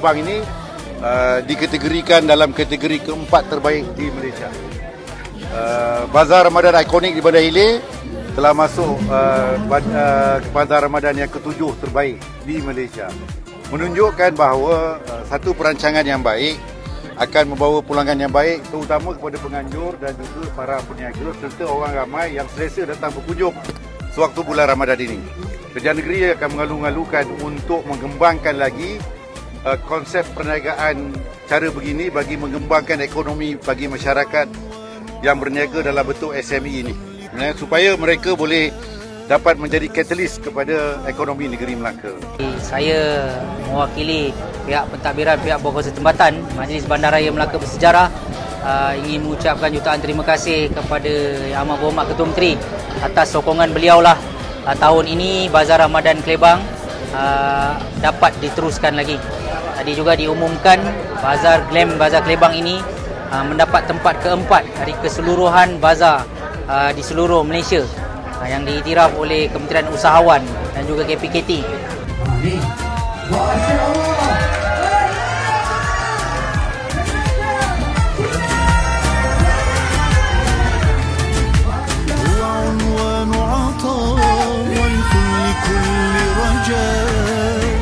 Kelebang ini uh, dikategorikan dalam kategori keempat terbaik di Malaysia. Uh, Bazar Ramadan ikonik di Bandar Hilir telah masuk uh, uh, ke Bazar Ramadan yang ketujuh terbaik di Malaysia. Menunjukkan bahawa uh, satu perancangan yang baik akan membawa pulangan yang baik terutama kepada penganjur dan juga para peniaga serta orang ramai yang selesa datang berkunjung sewaktu bulan Ramadan ini. Kerajaan negeri akan mengalu-alukan untuk mengembangkan lagi uh, konsep perniagaan cara begini bagi mengembangkan ekonomi bagi masyarakat yang berniaga dalam bentuk SME ini. Ya, supaya mereka boleh dapat menjadi katalis kepada ekonomi negeri Melaka. Saya mewakili pihak pentadbiran pihak berkuasa tempatan Majlis Bandaraya Melaka Bersejarah uh, ingin mengucapkan jutaan terima kasih kepada Yang Amat Berhormat Ketua Menteri atas sokongan beliaulah uh, tahun ini Bazar Ramadan Kelebang uh, dapat diteruskan lagi tadi juga diumumkan Bazar Glam Bazar Kelebang ini uh, mendapat tempat keempat dari keseluruhan bazar uh, di seluruh Malaysia. Uh, yang diiktiraf oleh Kementerian Usahawan dan juga KPKT.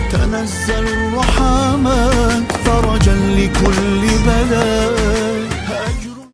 تنزلوا